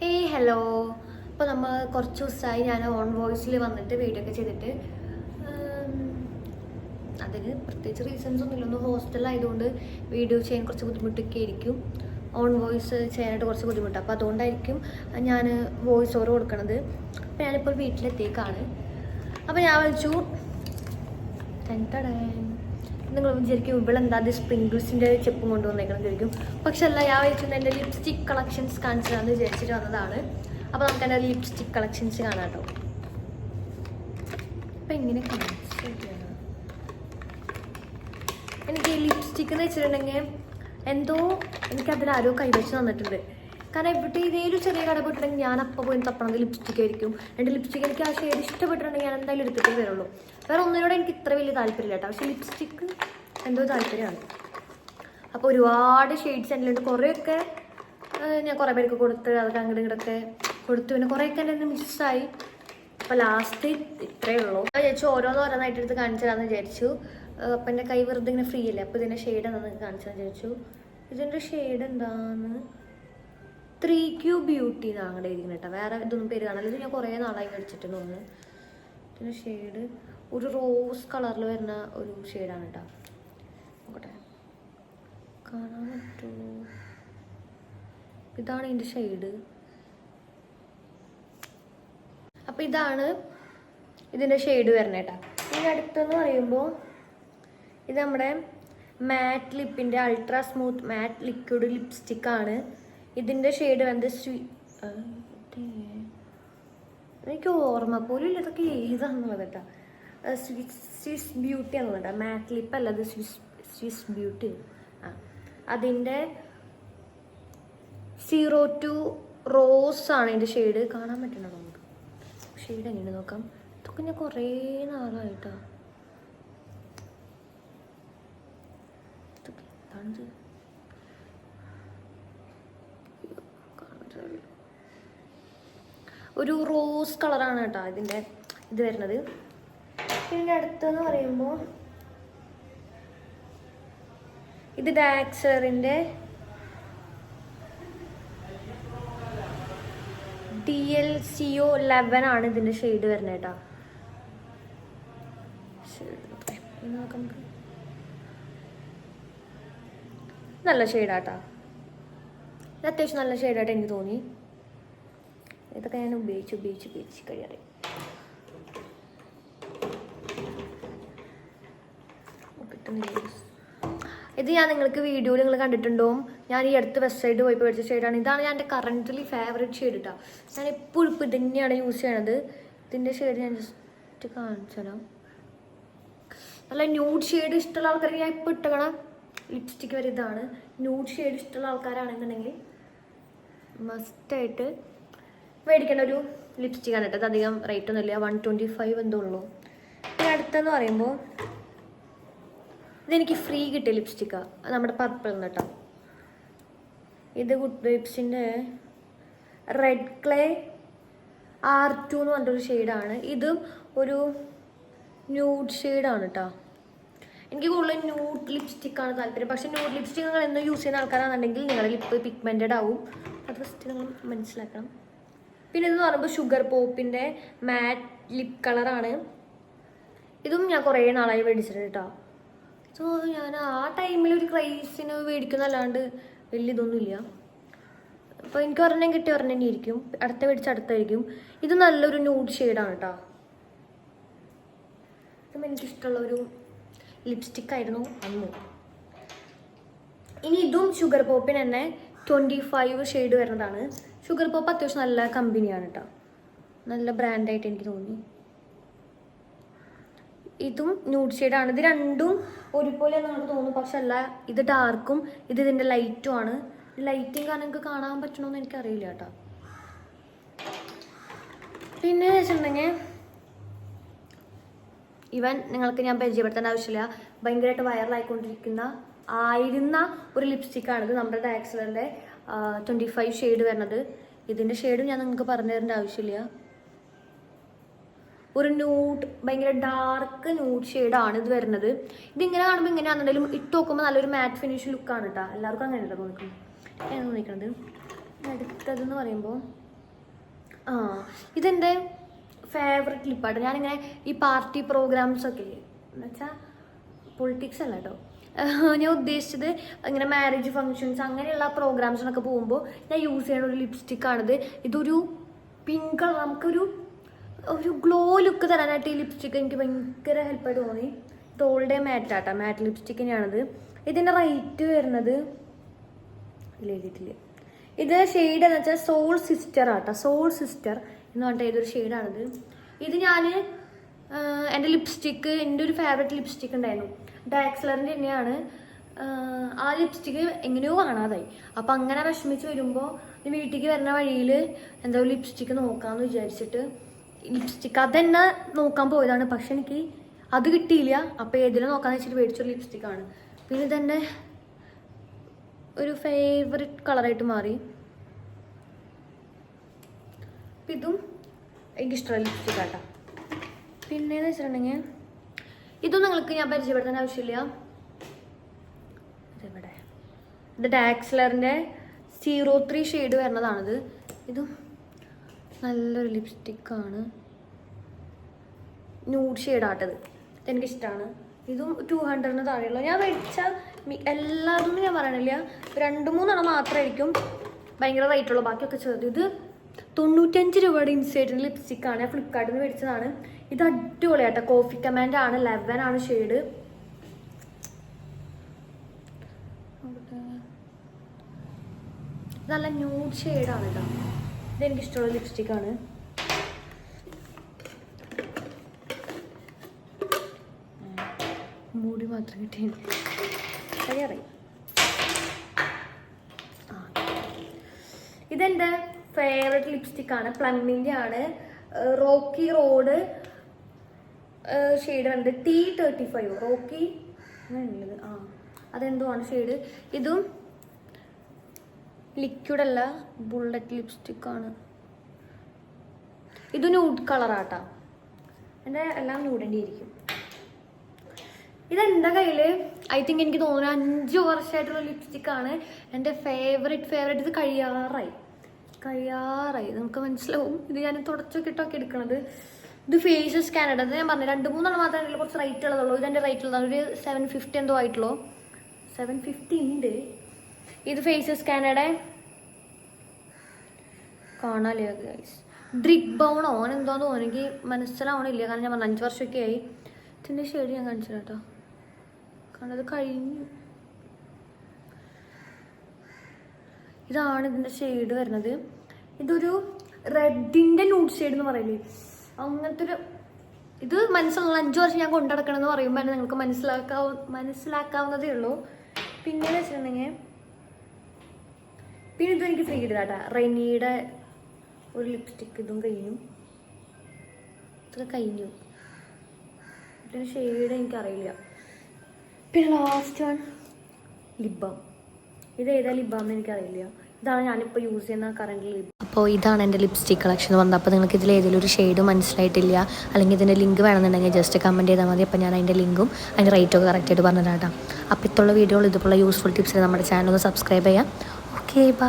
Hey hello അപ്പോൾ നമ്മൾ കുറച്ച് ദിവസമായി ഞാൻ ഓൺ വോയിസിൽ വന്നിട്ട് വീഡിയോ ഒക്കെ ചെയ്തിട്ട്. അതിന് പ്രത്യേകിച്ച് റീസൺസ് ഒന്നുമില്ല. ഒന്ന് ഹോസ്റ്റലായതുകൊണ്ട് വീഡിയോ ചെയ്യാൻ കുറച്ച് ബുദ്ധിമുട്ടൊക്കെ ആയിരിക്കും. ഓൺ വോയിസ് ചെയ്യാനായിട്ട് കുറച്ച് ബുദ്ധിമുട്ടാണ് അപ്പോൾ അതുകൊണ്ടായിരിക്കും ഞാൻ വോയിസ് ഓവർ കൊടുക്കണത്. അപ്പോൾ ഞാനിപ്പോൾ വീട്ടിലെത്തിയേക്കാണ്. അപ്പോൾ ഞാൻ വിളിച്ചു. നിങ്ങൾ വിചാരിക്കും ഇവിടെ എന്താ അത് സ്പ്രിങ്കിൾസിന്റെ ചെപ്പും കൊണ്ടുവന്നേക്കണം വിചാരിക്കും. പക്ഷെ അല്ല ഞാൻ വിചാരിച്ചത് എന്റെ ലിപ്സ്റ്റിക് കളക്ഷൻസ് കാണിച്ചതാന്ന് വിചാരിച്ചിട്ട് വന്നതാണ്. അപ്പോൾ നമുക്ക് എന്റെ ലിപ്സ്റ്റിക് കളക്ഷൻസ് കാണാം കേട്ടോ. അപ്പം എങ്ങനെ എനിക്ക് ഈ ലിപ്സ്റ്റിക് എന്ന് വെച്ചിട്ടുണ്ടെങ്കിൽ എന്തോ എനിക്ക് അതിൽ ആരോ കൈവച്ച് തന്നിട്ടുണ്ട്. കാരണം ഇവിടെ ഇതേലും ചെറിയ കട പോയിട്ടുണ്ടെങ്കിൽ ഞാൻ അപ്പം പോയി തപ്പണത് ലിപ്സ്റ്റിക് ആയിരിക്കും. എന്റെ ലിപ്സ്റ്റിക് എനിക്ക് ആ ഷെയ്ഡ് ഇഷ്ടപ്പെട്ടിട്ടുണ്ടെങ്കിൽ ഞാൻ എന്തായാലും എടുത്തിട്ടേ വരുള്ളൂ. വേറെ ഒന്നിനോട് എനിക്ക് ഇത്ര വലിയ താല്പര്യമില്ല കേട്ടോ. പക്ഷേ ലിപ്സ്റ്റിക്ക് എന്തോ താല്പര്യമാണ്. അപ്പോൾ ഒരുപാട് ഷെയ്ഡ്സ് എന്റെ കുറേയൊക്കെ ഞാൻ കുറേ പേർക്ക് കൊടുത്ത് അതൊക്കെ അങ്ങോട്ട് ഇങ്ങോട്ടൊക്കെ കൊടുത്തു പിന്നെ കുറേയൊക്കെ എന്റെ മിസ്സായി അപ്പോൾ ലാസ്റ്റ് ഇത്രയേ ഉള്ളൂ. അപ്പോൾ വിചാരിച്ചു ഓരോന്ന് ഓരോന്നായിട്ട് എടുത്ത് കാണിച്ചതാന്ന് വിചാരിച്ചു. അപ്പം എന്റെ കൈ വെറുതെ ഇങ്ങനെ ഫ്രീ അല്ലേ? അപ്പോൾ ഇതിന്റെ ഷെയ്ഡ് എന്താണെന്ന് കാണിച്ചതെന്ന് വിചാരിച്ചു. ഇതിന്റെ ഷെയ്ഡ് എന്താന്ന്? ത്രീ ക്യൂ ബ്യൂട്ടി എന്നാണ് അങ്ങനെ എഴുതിക്കുന്നത് കേട്ടോ. വേറെ ഇതൊന്നും പേര് കാണാൻ ഇത് ഞാൻ കുറേ നാളായി മേടിച്ചിട്ട് തോന്നുന്നു. പിന്നെ ഷെയ്ഡ്. ഒരു റോസ് കളറിൽ വരുന്ന ഒരു ഷെയ്ഡാണ് കേട്ടോ. നോക്കട്ടെ. കാണാൻ പറ്റുമോ? ഇതാണ് ഇതിന്റെ ഷെയ്ഡ്. അപ്പം ഇതാണ് ഇതിന്റെ ഷെയ്ഡ് വരുന്നത് കേട്ടോ. ഇനി അടുത്തെന്ന് പറയുമ്പോൾ ഇത് നമ്മുടെ matte ലിപ്പിന്റെ ultra smooth matte liquid lipstick ആണ് ഇതിന്റെ ഷെയ്ഡ് വന്ന് സ്വീ എനിക്ക് ഓർമ്മ പോലും ഇല്ല ഇതൊക്കെ ഏതാണെന്നുള്ളത് കേട്ടോ സ്വിസ് സ്വിസ് ബ്യൂട്ടി ആണെന്നുണ്ട് മാറ്റ് ലിപ്പ് അല്ല അത് സ്വിസ് സ്വിസ് ബ്യൂട്ടി ആ അതിന്റെ സീറോ ടു റോസ് ആണ് ഇതിന്റെ ഷെയ്ഡ് കാണാൻ പറ്റണോ നമുക്ക്? ഷെയ്ഡ് എങ്ങനെ നോക്കാം. ഇതൊക്കെ ഞാൻ കുറേ നാളായിട്ടാ. ഇതൊക്കെ എന്താണിത്? ഒരു റോസ് കളറാണ് കേട്ടോ ഇതിന്റെ ഇത് വരുന്നത്. പിന്നെ അടുത്തെന്ന് പറയുമ്പോൾ ഇത് ഡാക്സറിന്റെ D L C O eleven ആണ് ഇതിന്റെ ഷെയ്ഡ് വരുന്നത് കേട്ടോ. നല്ല ഷെയ്ഡാട്ടാ അത്യാവശ്യം നല്ല ഷെയ്ഡായിട്ട് എനിക്ക് തോന്നി. ഇതൊക്കെ ഞാൻ ഉപയോഗിച്ച് ഉപയോഗിച്ച് ഉപയോഗിച്ച് കഴിയാറ് ഇത് ഞാൻ നിങ്ങൾക്ക് വീഡിയോയിൽ നിങ്ങൾ കണ്ടിട്ടുണ്ടോ ഞാൻ ഈ അടുത്ത് വെബ്സൈറ്റ് പോയി മേടിച്ച ഷെയ്ഡാണ് ഇതാണ് ഞാൻ എന്റെ കറന്റലി ഫേവറേറ്റ് ഷെയ്ഡ് കേട്ടോ ഞാൻ എപ്പോഴും ഇപ്പോൾ ഇതന്നെയാണ് യൂസ് ചെയ്യണത്. ഇതിന്റെ ഷെയ്ഡ് ഞാൻ ജസ്റ്റ് കാണിച്ചാലോ നല്ല ന്യൂഡ് ഷെയ്ഡ് ഇഷ്ടമുള്ള ആൾക്കാർക്ക് ഞാൻ ഇപ്പോൾ ഇട്ടക്കണം ലിപ്സ്റ്റിക് വരെ ഇതാണ്. ന്യൂഡ് ഷെയ്ഡ് ഇഷ്ടമുള്ള ആൾക്കാരാണെന്നുണ്ടെങ്കിൽ മസ്റ്റായിട്ട് മേടിക്കേണ്ട ഒരു ലിപ്സ്റ്റിക് ആണ് കേട്ടോ. അധികം റേറ്റ് ഒന്നുമില്ല. വൺ ട്വന്റി ഫൈവ് എന്തോ ഉള്ളൂ. പിന്നെ അടുത്തെന്ന് പറയുമ്പോൾ ഇതെനിക്ക് ഫ്രീ കിട്ടിയ ലിപ്സ്റ്റിക്കാണ് നമ്മുടെ പർപ്പിൾ കേട്ടോ. ഇത് ഗുഡ് വൈബ്സിന്റെ റെഡ് ക്ലേ ആർ ടു എന്ന് പറഞ്ഞൊരു ഷെയ്ഡാണ് ഇതും ഒരു ന്യൂഡ് ഷെയ്ഡാണ് കേട്ടോ. എനിക്ക് കൂടുതൽ ന്യൂഡ് ലിപ്സ്റ്റിക്കാണ് താല്പര്യം. പക്ഷേ ന്യൂഡ് ലിപ്സ്റ്റിക്ക് നിങ്ങൾ എന്നും യൂസ് ചെയ്യുന്ന ആൾക്കാരാണെന്നുണ്ടെങ്കിൽ നിങ്ങളുടെ ലിപ്പ് പിഗ്മെന്റഡ് ആവും. അത് ഫസ്റ്റ് നിങ്ങൾ മനസ്സിലാക്കണം. പിന്നെ ഇതെന്ന് പറയുമ്പോൾ ഷുഗർ പോപ്പിന്റെ മാറ്റ് ലിപ് കളറാണ് ഇതും ഞാൻ കുറേ നാളായി മേടിച്ചിട്ടുണ്ട് കേട്ടോ സോ ഞാൻ ആ ടൈമിൽ ഒരു ക്രൈസിന് മേടിക്കുന്നല്ലാണ്ട് വലിയ ഇതൊന്നുമില്ല അപ്പോൾ എനിക്ക് ഒരെണ്ണം കിട്ടി ഒരെണ്ണം ഇരിക്കും അടുത്ത മേടിച്ച് അടുത്തായിരിക്കും. ഇത് നല്ലൊരു ന്യൂഡ് ഷെയ്ഡാണ് കേട്ടോ ഇതും എനിക്കിഷ്ടമുള്ള ഒരു ആയിരുന്നു അന്ന് ഇനി ഇതും ഷുഗർ പോപ്പിന് തന്നെ ട്വന്റി ഫൈവ് ഷെയ്ഡ് വരുന്നതാണ്. ഷുഗർ പോപ്പ് അത്യാവശ്യം നല്ല കമ്പനിയാണ് കേട്ടോ നല്ല ബ്രാൻഡായിട്ട് എനിക്ക് തോന്നി. ഇതും ന്യൂഡ് ഷെയ്ഡാണ് ഇത് രണ്ടും ഒരുപോലെ നമുക്ക് തോന്നും പക്ഷെ അല്ല ഇത് ഡാർക്കും ഇത് ഇതിന്റെ ലൈറ്റും ആണ്. ലൈറ്റിംഗ് കാരണം നിങ്ങൾക്ക് കാണാൻ പറ്റണമെന്ന് എനിക്കറിയില്ല കേട്ടോ പിന്നെ വെച്ചിട്ടുണ്ടെങ്കിൽ ഇവൻ നിങ്ങൾക്ക് ഞാൻ പരിചയപ്പെടുത്തേണ്ട ആവശ്യമില്ല. ഭയങ്കരമായിട്ട് വൈറലായിക്കൊണ്ടിരിക്കുന്ന ആയിരുന്ന ഒരു ലിപ്സ്റ്റിക്കാണിത് നമ്മുടെ ഡാക്സലറിന്റെ ട്വന്റി ഫൈവ് ഷെയ്ഡ് വരുന്നത് ഇതിന്റെ ഷെയ്ഡും ഞാൻ നിങ്ങൾക്ക് പറഞ്ഞു തരേണ്ട ആവശ്യമില്ല. ഒരു ന്യൂഡ് ഭയങ്കര ഡാർക്ക് ന്യൂഡ് ഷെയ്ഡാണ് ഇത് വരുന്നത്. ഇതിങ്ങനെ കാണുമ്പോൾ ഇങ്ങനെയാണെന്നുണ്ടെങ്കിലും ഇട്ട് നോക്കുമ്പോൾ നല്ലൊരു മാറ്റ് ഫിനിഷ് ലുക്കാണ് കേട്ടോ എല്ലാവർക്കും അങ്ങനെ ഉണ്ടോ നോക്കും ഞാൻ തോന്നിക്കുന്നത് അടുത്തതെന്ന് പറയുമ്പോൾ ആ ഇതെന്റെ ഫേവററ്റ് ലിപ്പാട്ടോ ഞാനിങ്ങനെ ഈ പാർട്ടി പ്രോഗ്രാംസ് ഒക്കെ ഇല്ലേ? എന്നുവെച്ചാൽ പൊളിറ്റിക്സ് അല്ല കേട്ടോ ഞാൻ ഉദ്ദേശിച്ചത് ഇങ്ങനെ മാരേജ് ഫങ്ഷൻസ് അങ്ങനെയുള്ള പ്രോഗ്രാംസിനൊക്കെ പോകുമ്പോൾ ഞാൻ യൂസ് ചെയ്യുന്ന ഒരു ലിപ്സ്റ്റിക്കാണിത് ഇതൊരു പിങ്ക് കളർ നമുക്കൊരു ഒരു ഗ്ലോ ലുക്ക് തരാനായിട്ട് ഈ ലിപ്സ്റ്റിക്ക് എനിക്ക് ഭയങ്കര ഹെൽപ്പായിട്ട് തോന്നി. തോളുടെ മാറ്റാട്ടാ മാറ്റ് ലിപ്സ്റ്റിക്ക് ഇതിന്റെ റേറ്റ് വരുന്നത് എഴുതിയിട്ടില്ല? ഇത് ഷെയ്ഡ് എന്ന് വെച്ചാൽ സോൾ സിസ്റ്റർ ആട്ടോ സോൾ സിസ്റ്റർ എന്ന് പറഞ്ഞിട്ട് ഏതൊരു ഷെയ്ഡാണിത് ഇത് ഞാൻ എന്റെ ലിപ്സ്റ്റിക്ക് എന്റെ ഒരു ഫേവററ്റ് ലിപ്സ്റ്റിക്ക് ഉണ്ടായിരുന്നു. ഡാക്സ്ലറിന്റെ തന്നെയാണ്. ആ ലിപ്സ്റ്റിക്ക് എങ്ങനെയോ കാണാതായി. അപ്പം അങ്ങനെ വിഷമിച്ച് വരുമ്പോൾ വീട്ടിലേക്ക് വരുന്ന വഴിയിൽ എന്തോ ലിപ്സ്റ്റിക്ക് നോക്കാമെന്ന് വിചാരിച്ചിട്ട് ലിപ്സ്റ്റിക്ക് അതെന്നെ നോക്കാൻ പോയതാണ്. പക്ഷെ എനിക്ക് അത് കിട്ടിയില്ല. അപ്പോൾ ഏതിലും നോക്കാമെന്ന് വെച്ചിട്ട് മേടിച്ചൊരു ലിപ്സ്റ്റിക്കാണ് പിന്നെ ഇതെന്നെ ഒരു ഫേവററ്റ് കളറായിട്ട് മാറി. അപ്പം ഇതും എനിക്കിഷ്ടമുള്ള ലിപ്സ്റ്റിക്കാട്ടോ പിന്നെ എന്ന് വെച്ചിട്ടുണ്ടെങ്കിൽ ഇതും നിങ്ങൾക്ക് ഞാൻ പരിചയപ്പെടുത്താൻ ആവശ്യമില്ല. ഇതെവിടെ? ഇത് ഡാക്സ്ലറിന്റെ സീറോ ത്രീ ഷെയ്ഡ് വരുന്നതാണിത്. ഇതും നല്ലൊരു ലിപ്സ്റ്റിക്കാണ് ന്യൂഡ് ഷെയ്ഡാട്ടത് എനിക്കിഷ്ടമാണ് ഇതും ടു ഹൺഡ്രഡിന് താഴെയുള്ള. ഞാൻ മേടിച്ച എല്ലാതും ഞാൻ പറയണില്ല. രണ്ട് മൂന്നെണ്ണം മാത്രമായിരിക്കും ഭയങ്കര റേറ്റുള്ളൂ ബാക്കിയൊക്കെ ചെറുത്. ഇത് തൊണ്ണൂറ്റഞ്ച് രൂപയുടെ ഇൻസൈഡിന് ലിപ്സ്റ്റിക്കാണ്. ഫ്ലിപ്കാർട്ടിൽ നിന്ന് മേടിച്ചതാണ്. ഇത് അടിപൊളിയാട്ടോ. കോഫി കമാൻഡ് ആണ് ലെവൻ ആണ് ഷെയ്ഡ് നല്ല ന്യൂഡ് ഷെയ്ഡാണ് കേട്ടോ ഇതെനിക്ക് ഇഷ്ടമുള്ള ലിപ്സ്റ്റിക്കാണ്. മൂടി മാത്രം കിട്ടിയത്. അറിയാറി ഇതെന്റെ ഫേവററ്റ് ലിപ്സ്റ്റിക്കാണ് പ്ലമ്മിന്റെ ആണ്. റോക്കി റോഡ് ഷെയ്ഡ് ഉണ്ട്. ടി തേർട്ടി ഫൈവ് റോക്കി അങ്ങനെയുള്ളത്. ആ അതെന്തോ ആണ് ഷെയ്ഡ് ഇതും ലിക്വിഡ് അല്ല ബുള്ളറ്റ് ലിപ്സ്റ്റിക് ആണ്. ഇത് ന്യൂഡ് കളറാട്ടാ എന്റെ എല്ലാം ന്യൂഡിന്റെ ആയിരിക്കും ഇതെന്റെ കയ്യിൽ ഐ തിങ്ക് എനിക്ക് തോന്നുന്നു അഞ്ച് വർഷമായിട്ടുള്ള ലിപ്സ്റ്റിക് ആണ് എന്റെ ഫേവറേറ്റ് ഫേവറേറ്റ് ഇത് കഴിയാറായി. കഴിയാറായി. നമുക്ക് മനസ്സിലാവും. ഇത് ഞാൻ തുടച്ചൊക്കെ ഇട്ടൊക്കെ എടുക്കണത്. ഇത് ഫേസ് സ്കാനഡ് അത് ഞാൻ പറഞ്ഞു രണ്ട് മൂന്നെണ്ണം മാത്രമേ കുറച്ച് റേറ്റ് ഉള്ളതുള്ളൂ. ഇതെന്റെ റേറ്റ് ഉള്ളതാണ്. ഒരു സെവൻ ഫിഫ്റ്റി എന്തോ ആയിട്ടുള്ളൂ. സെവൻ ഫിഫ്റ്റി ഉണ്ട്. ഇത് ഫേസ് സ്കാനയുടെ കാണാലേ ഗൈസ് ഡ്രിക് ബൗണോ ഓൻ തോന്നുന്നു. എനിക്ക് മനസ്സിലാവണില്ല. കാരണം ഞാൻ പറഞ്ഞു അഞ്ച് വർഷമൊക്കെ ആയി. ഇതിന്റെ ഷെയ്ഡ് ഞാൻ കാണിച്ചു കേട്ടോ കാരണം അത് കഴിഞ്ഞു. ഇതാണ് ഇതിന്റെ ഷെയ്ഡ് വരുന്നത്. ഇതൊരു റെഡിന്റെ ന്യൂഡ് ഷെയ്ഡ് എന്ന് പറയില്ലേ? അങ്ങനത്തെ ഒരു ഇത് മനസ്സിലുള്ള അഞ്ച് വർഷം ഞാൻ കൊണ്ടുനടക്കണം എന്ന് പറയുമ്പോൾ തന്നെ നിങ്ങൾക്ക് മനസ്സിലാക്കാവ മനസ്സിലാക്കാവുന്നതേ ഉള്ളൂ. പിന്നെ വെച്ചിട്ടുണ്ടെങ്കിൽ പിന്നെ ഇതും എനിക്ക് ഫ്രീ ഇടാട്ടാ റെനിയുടെ ഒരു ലിപ്സ്റ്റിക്ക് ഇതും കഴിഞ്ഞു. ഇതൊക്കെ കഴിഞ്ഞു. ഇതിന്റെ ഷെയ്ഡ് എനിക്കറിയില്ല പിന്നെ ലാസ്റ്റ് വൺ ലിബാം ഇത് ഏതാ ലിബാം എന്ന് എനിക്കറിയില്ല ഇതാണ് ഞാനിപ്പോൾ യൂസ് ചെയ്യുന്ന ലിബ് അപ്പോൾ ഇതാണ് എന്റെ ലിപ്സ്റ്റിക് കളക്ഷൻ വന്നത് അപ്പോൾ നിങ്ങൾക്ക് ഇതിൽ ഏതെങ്കിലും ഒരു ഷെയ്ഡ് മനസ്സിലായിട്ടില്ല അല്ലെങ്കിൽ ഇതിന്റെ ലിങ്ക് വേണമെന്നുണ്ടെങ്കിൽ ജസ്റ്റ് കമന്റ് ചെയ്താൽ മതി. അപ്പോൾ ഞാൻ അതിന്റെ ലിങ്കും അതിന്റെ റേറ്റ് ഒക്കെ കറക്റ്റായിട്ട് പറഞ്ഞുതരാം അപ്പോൾ ഇത്തുള്ള വീഡിയോകൾ ഇതുപോലുള്ള യൂസ്ഫുൾ ടിപ്സ് നമ്മുടെ ചാനൽ ഒന്ന് സബ്സ്ക്രൈബ് ചെയ്യാം ഓക്കെ ബൈ